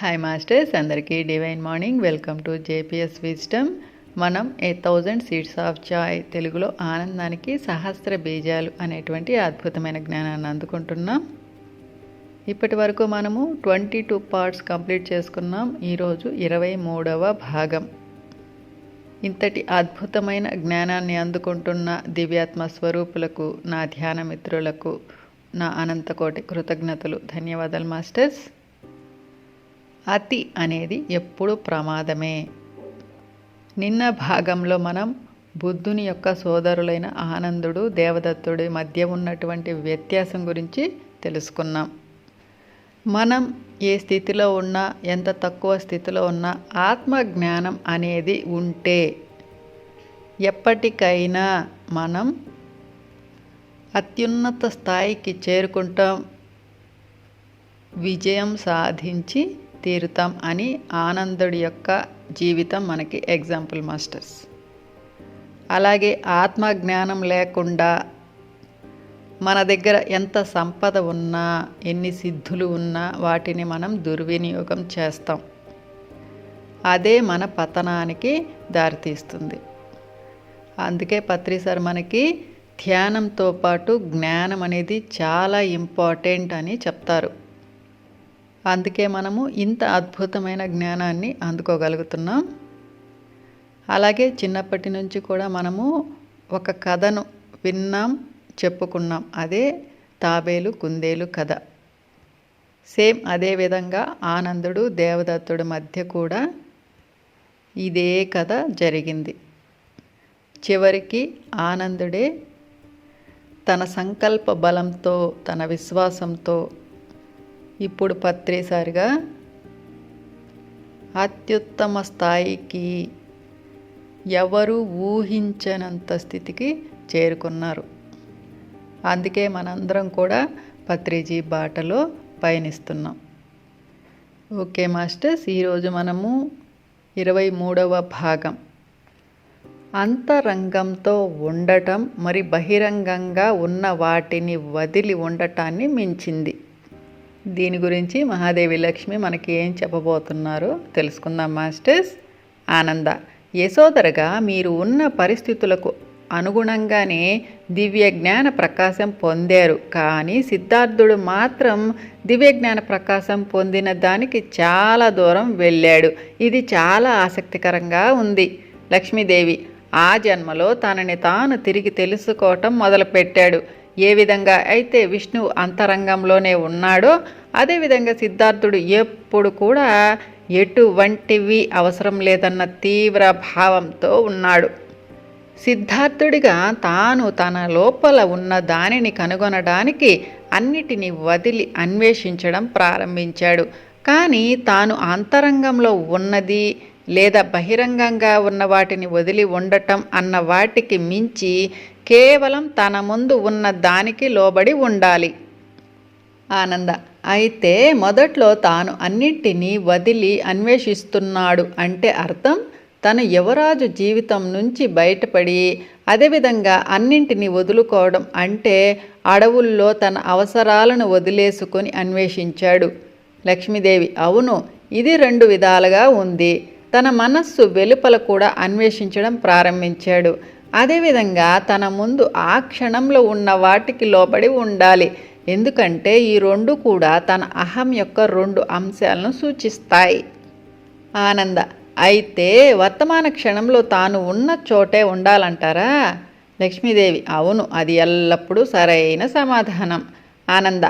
Hi masters అందరికీ divine morning welcome to JPS wisdom మనం a thousand seeds of joy తెలుగులో ఆనందానికి సహస్ర బీజాలు అనేటువంటి అద్భుతమైన జ్ఞానాన్ని అందుకుంటున్నాం. ఇప్పటి వరకు మనము ట్వంటీ టూ పార్ట్స్ కంప్లీట్ చేసుకున్నాం. ఈరోజు ఇరవై మూడవ భాగం. ఇంతటి అద్భుతమైన జ్ఞానాన్ని అందుకుంటున్న దివ్యాత్మ స్వరూపులకు నా ధ్యాన మిత్రులకు నా అనంతకోటి కృతజ్ఞతలు. ధన్యవాదాలు మాస్టర్స్. అతి అనేది ఎప్పుడు ప్రమాదమే. నిన్న భాగంలో మనం బుద్ధుని యొక్క సోదరులైన ఆనందుడు దేవదత్తుడి మధ్య ఉన్నటువంటి వ్యత్యాసం గురించి తెలుసుకున్నాం. మనం ఏ స్థితిలో ఉన్నా ఎంత తక్కువ స్థితిలో ఉన్నా ఆత్మజ్ఞానం అనేది ఉంటే ఎప్పటికైనా మనం అత్యున్నత స్థాయికి చేరుకుంటాం. విజయం సాధించి తీరుతాం అని ఆనందుడి యొక్క జీవితం మనకి ఎగ్జాంపుల్ మాస్టర్స్. అలాగే ఆత్మ జ్ఞానం లేకుండా మన దగ్గర ఎంత సంపద ఉన్నా ఎన్ని సిద్ధులు ఉన్నా వాటిని మనం దుర్వినియోగం చేస్తాం. అదే మన పతనానికి దారితీస్తుంది. అందుకే పత్రి సార్ మనకి ధ్యానంతో పాటు జ్ఞానం అనేది చాలా ఇంపార్టెంట్ అని చెప్తారు. అందుకే మనము ఇంత అద్భుతమైన జ్ఞానాన్ని అందుకోగలుగుతున్నాం. అలాగే చిన్నప్పటి నుంచి కూడా మనము ఒక కథను విన్నాం చెప్పుకున్నాం. అదే తాబేలు కుందేలు కథ. సేమ్ అదే విధంగా ఆనందుడు దేవదత్తుడి మధ్య కూడా ఇదే కథ జరిగింది. చివరికి ఆనందుడే తన సంకల్ప బలంతో తన విశ్వాసంతో ఇప్పుడు పత్రేసారిగా అత్యుత్తమ స్థాయికి ఎవరు ఊహించనంత స్థితికి చేరుకున్నారు. అందుకే మనందరం కూడా పత్రిజీ బాటలో పయనిస్తున్నాం. ఓకే మాస్టర్స్ ఈరోజు మనము ఇరవై మూడవ భాగం. అంతరంగంతో ఉండటం మరి బహిరంగంగా ఉన్న వాటిని వదిలి ఉండటాన్ని మించింది. దీని గురించి మహాదేవి లక్ష్మి మనకి ఏం చెప్పబోతున్నారో తెలుసుకుందాం మాస్టర్స్. ఆనంద యశోదరగా మీరు ఉన్న పరిస్థితులకు అనుగుణంగానే దివ్య జ్ఞాన ప్రకాశం పొందారు. కానీ సిద్ధార్థుడు మాత్రం దివ్య జ్ఞాన ప్రకాశం పొందిన దానికి చాలా దూరం వెళ్ళాడు. ఇది చాలా ఆసక్తికరంగా ఉంది. లక్ష్మీదేవి ఆ జన్మలో తనని తాను తిరిగి తెలుసుకోవటం మొదలుపెట్టాడు. ఏ విధంగా అయితే విష్ణువు అంతరంగంలోనే ఉన్నాడో అదేవిధంగా సిద్ధార్థుడు ఎప్పుడు కూడా ఎటువంటివి అవసరం లేదన్న తీవ్ర భావంతో ఉన్నాడు. సిద్ధార్థుడిగా తాను తన లోపల ఉన్న దానిని కనుగొనడానికి అన్నిటినీ వదిలి అన్వేషించడం ప్రారంభించాడు. కానీ తాను అంతరంగంలో ఉన్నది లేదా బహిరంగంగా ఉన్న వాటిని వదిలి ఉండటం అన్న వాటికి మించి కేవలం తన ముందు ఉన్న దానికి లోబడి ఉండాలి. ఆనంద అయితే మొదట్లో తాను అన్నింటినీ వదిలి అన్వేషిస్తున్నాడు అంటే అర్థం తను యువరాజు జీవితం నుంచి బయటపడి అదేవిధంగా అన్నింటినీ వదులుకోవడం అంటే అడవుల్లో తన అవసరాలను వదిలేసుకొని అన్వేషించాడు. లక్ష్మీదేవి అవును ఇది రెండు విధాలుగా ఉంది. తన మనస్సు వెలుపల కూడా అన్వేషించడం ప్రారంభించాడు. అదేవిధంగా తన ముందు ఆ క్షణంలో ఉన్న వాటికి లోబడి ఉండాలి. ఎందుకంటే ఈ రెండు కూడా తన అహం యొక్క రెండు అంశాలను సూచిస్తాయి. ఆనంద అయితే వర్తమాన క్షణంలో తాను ఉన్న చోటే ఉండాలంటారా? లక్ష్మీదేవి అవును అది ఎల్లప్పుడూ సరైన సమాధానం. ఆనంద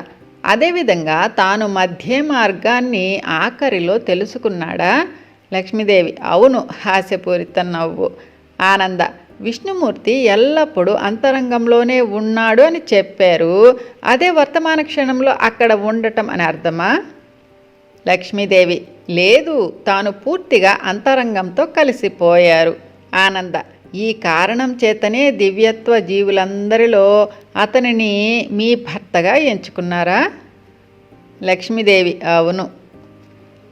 అదేవిధంగా తాను మధ్య మార్గాన్ని ఆఖరిలో తెలుసుకున్నాడా? లక్ష్మీదేవి. అవును హాస్యపూరిత నవ్వు. ఆనంద. విష్ణుమూర్తి ఎల్లప్పుడూ అంతరంగంలోనే ఉన్నాడు అని చెప్పారు. అదే వర్తమాన క్షణంలో అక్కడ ఉండటం అని అర్థమా? లక్ష్మీదేవి. లేదు తాను పూర్తిగా అంతరంగంతో కలిసిపోయారు. ఆనంద. ఈ కారణం చేతనే దివ్యత్వ జీవులందరిలో అతనిని మీ భర్తగా ఎంచుకున్నారా? లక్ష్మీదేవి. అవును.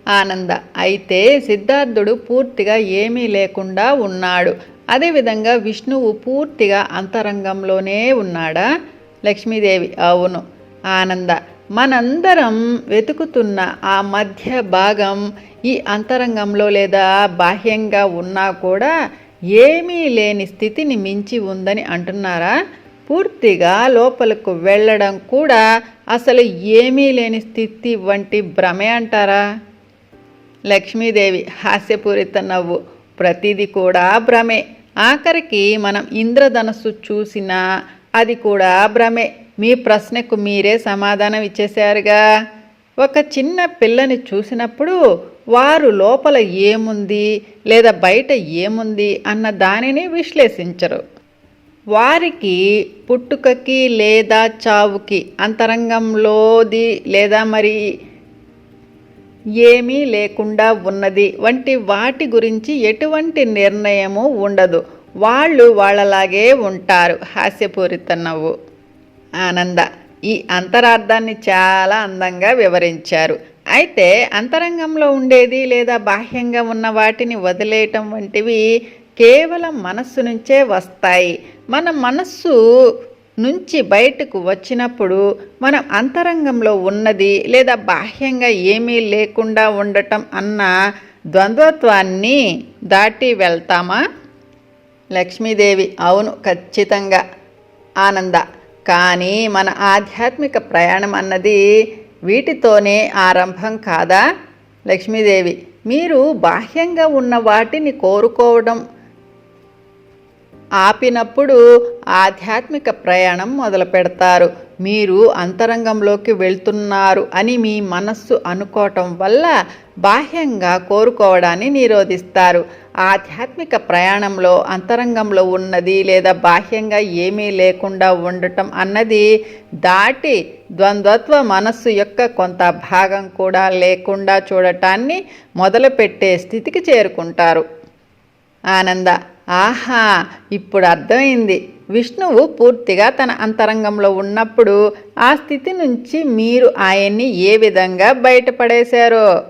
ఆనంద. అయితే సిద్ధార్థుడు పూర్తిగా ఏమీ లేకుండా ఉన్నాడు. అదేవిధంగా విష్ణువు పూర్తిగా అంతరంగంలోనే ఉన్నాడా? లక్ష్మీదేవి. అవును. ఆనంద. మనందరం వెతుకుతున్న ఆ మధ్య భాగం ఈ అంతరంగంలో లేదా బాహ్యంగా ఉన్నా కూడా ఏమీ లేని స్థితిని మించి ఉందని అంటున్నారా? పూర్తిగా లోపలకు వెళ్ళడం కూడా అసలు ఏమీ లేని స్థితి వంటి భ్రమే అంటారా? లక్ష్మీదేవి హాస్యపూరిత నవ్వు. ప్రతిదీ కూడా భ్రమే. ఆఖరికి మనం ఇంద్రధనస్సు చూసినా అది కూడా భ్రమే. మీ ప్రశ్నకు మీరే సమాధానం ఇచ్చేశారుగా. ఒక చిన్న పిల్లని చూసినప్పుడు వారు లోపల ఏముంది లేదా బయట ఏముంది అన్న దానిని విశ్లేషించరు. వారికి పుట్టుకకి లేదా చావుకి అంతరంగంలోది లేదా మరి ఏమీ లేకుండా ఉన్నది. వంటి వాటి గురించి ఎటువంటి నిర్ణయము ఉండదు. వాళ్ళు వాళ్ళలాగే ఉంటారు. హాస్యపూరిత నవ్వు. ఆనంద. ఈ అంతరార్థాన్ని చాలా అందంగా వివరించారు. అయితే అంతరంగంలో ఉండేది లేదా బాహ్యంగా ఉన్న వాటిని వదిలేయటం వంటివి కేవలం మనస్సు నుంచే వస్తాయి. మన మనస్సు నుంచి బయటకు వచ్చినప్పుడు మనం అంతరంగంలో ఉన్నది లేదా బాహ్యంగా ఏమీ లేకుండా ఉండటం అన్న ద్వంద్వత్వాన్ని దాటి వెళ్తామా? లక్ష్మీదేవి అవును ఖచ్చితంగా ఆనంద. కానీ మన ఆధ్యాత్మిక ప్రయాణం అన్నది వీటితోనే ఆరంభం కాదా? లక్ష్మీదేవి మీరు బాహ్యంగా ఉన్న వాటిని కోరుకోవడం ఆపినప్పుడు ఆధ్యాత్మిక ప్రయాణం మొదలు పెడతారు. మీరు అంతరంగంలోకి వెళ్తున్నారు అని మీ మనస్సు అనుకోవటం వల్ల బాహ్యంగా కోరుకోవడాన్ని నిరోధిస్తారు. ఆధ్యాత్మిక ప్రయాణంలో అంతరంగంలో ఉన్నది లేదా బాహ్యంగా ఏమీ లేకుండా ఉండటం అన్నది దాటి ద్వంద్వత్వ మనస్సు యొక్క కొంత భాగం కూడా లేకుండా చూడటాన్ని మొదలుపెట్టే స్థితికి చేరుకుంటారు. ఆనంద ఆహా ఇప్పుడు అర్థమైంది. విష్ణువు పూర్తిగా తన అంతరంగంలో ఉన్నప్పుడు ఆ స్థితి నుంచి మీరు ఆయన్ని ఏ విధంగా బయటపడేశారో?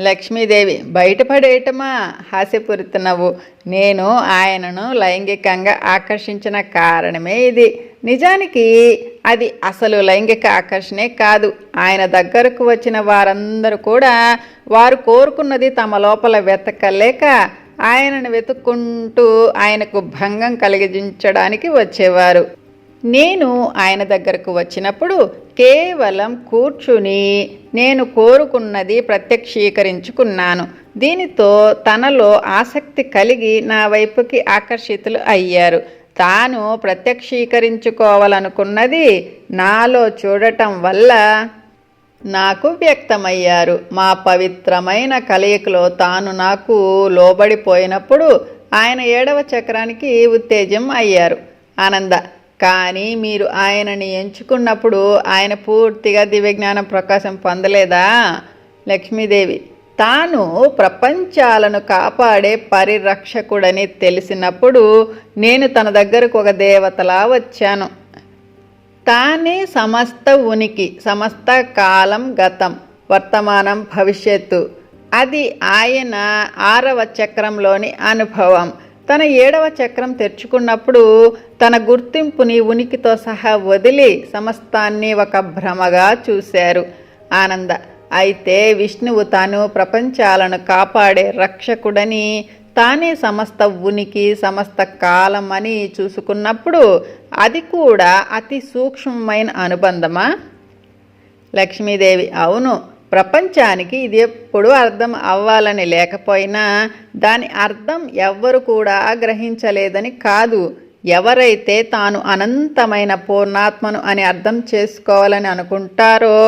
లక్ష్మీదేవి బయటపడేయటమా? హాస్యపూరిత నేను ఆయనను లైంగికంగా ఆకర్షించిన కారణమే ఇది. నిజానికి అది అసలు లైంగిక ఆకర్షణే కాదు. ఆయన దగ్గరకు వచ్చిన వారందరూ కూడా వారు కోరుకున్నది తమ లోపల వెతకలేక ఆయనను వెతుక్కుంటూ ఆయనకు భంగం కలిగించడానికి వచ్చేవారు. నేను ఆయన దగ్గరకు వచ్చినప్పుడు కేవలం కూర్చుని నేను కోరుకున్నది ప్రత్యక్షీకరించుకున్నాను. దీనితో తనలో ఆసక్తి కలిగి నా వైపుకి ఆకర్షితులు అయ్యారు. తాను ప్రత్యక్షీకరించుకోవాలనుకున్నది నాలో చూడటం వల్ల నాకు వ్యక్తమయ్యారు. మా పవిత్రమైన కలయికలో తాను నాకు లోబడిపోయినప్పుడు ఆయన ఏడవ చక్రానికి ఉత్తేజం అయ్యారు. ఆనంద కానీ మీరు ఆయనని ఎంచుకున్నప్పుడు ఆయన పూర్తిగా దివ్యజ్ఞానం ప్రకాశం పొందలేదా? లక్ష్మీదేవి తాను ప్రపంచాలను కాపాడే పరిరక్షకుడని తెలిసినప్పుడు నేను తన దగ్గరకు ఒక దేవతలా వచ్చాను. తానే సమస్త ఉనికి సమస్త కాలం గతం వర్తమానం భవిష్యత్తు. అది ఆయన ఆరవ చక్రంలోని అనుభవం. తన ఏడవ చక్రం తెరుచుకున్నప్పుడు తన గుర్తింపుని ఉనికితో సహా వదిలి సమస్తాన్ని ఒక భ్రమగా చూశారు. ఆనంద అయితే విష్ణువు తాను ప్రపంచాలను కాపాడే రక్షకుడని తానే సమస్త ఉనికి సమస్త కాలం అని చూసుకున్నప్పుడు అది కూడా అతి సూక్ష్మమైన అనుబంధమా? లక్ష్మీదేవి అవును ప్రపంచానికి ఇది ఎప్పుడు అర్థం అవ్వాలని లేకపోయినా దాని అర్థం ఎవ్వరు కూడా గ్రహించలేదని కాదు. ఎవరైతే తాను అనంతమైన పూర్ణాత్మను అని అర్థం చేసుకోవాలని అనుకుంటారో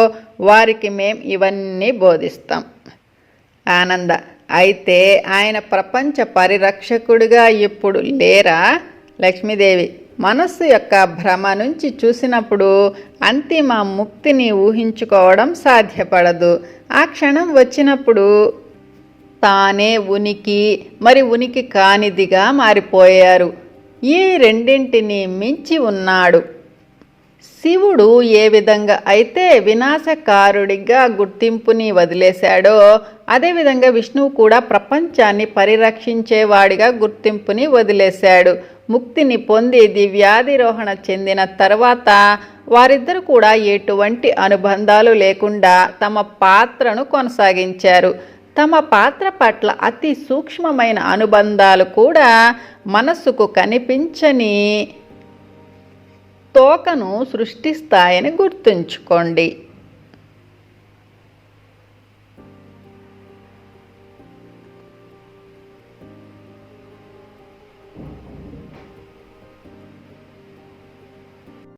వారికి మేం ఇవన్నీ బోధిస్తాం. ఆనంద అయితే ఆయన ప్రపంచ పరిరక్షకుడిగా ఇప్పుడు లేరా? లక్ష్మీదేవి మనస్సు యొక్క భ్రమ నుంచి చూసినప్పుడు అంతిమ ముక్తిని ఊహించుకోవడం సాధ్యపడదు. ఆ క్షణం వచ్చినప్పుడు తానే ఉనికి మరి ఉనికి కానిదిగా మారిపోయారు. ఈ రెండింటిని మించి ఉన్నాడు. శివుడు ఏ విధంగా అయితే వినాశకారుడిగా గుర్తింపుని వదిలేశాడో అదేవిధంగా విష్ణువు కూడా ప్రపంచాన్ని పరిరక్షించేవాడిగా గుర్తింపుని వదిలేశాడు. ముక్తిని పొంది దివ్యాధిరోహణ చెందిన తర్వాత వారిద్దరు కూడా ఎటువంటి అనుబంధాలు లేకుండా తమ పాత్రను కొనసాగించారు. తమ పాత్ర పట్ల అతి సూక్ష్మమైన అనుబంధాలు కూడా మనస్సుకు కనిపించని తోకను సృష్టిస్తాయని గుర్తుంచుకోండి.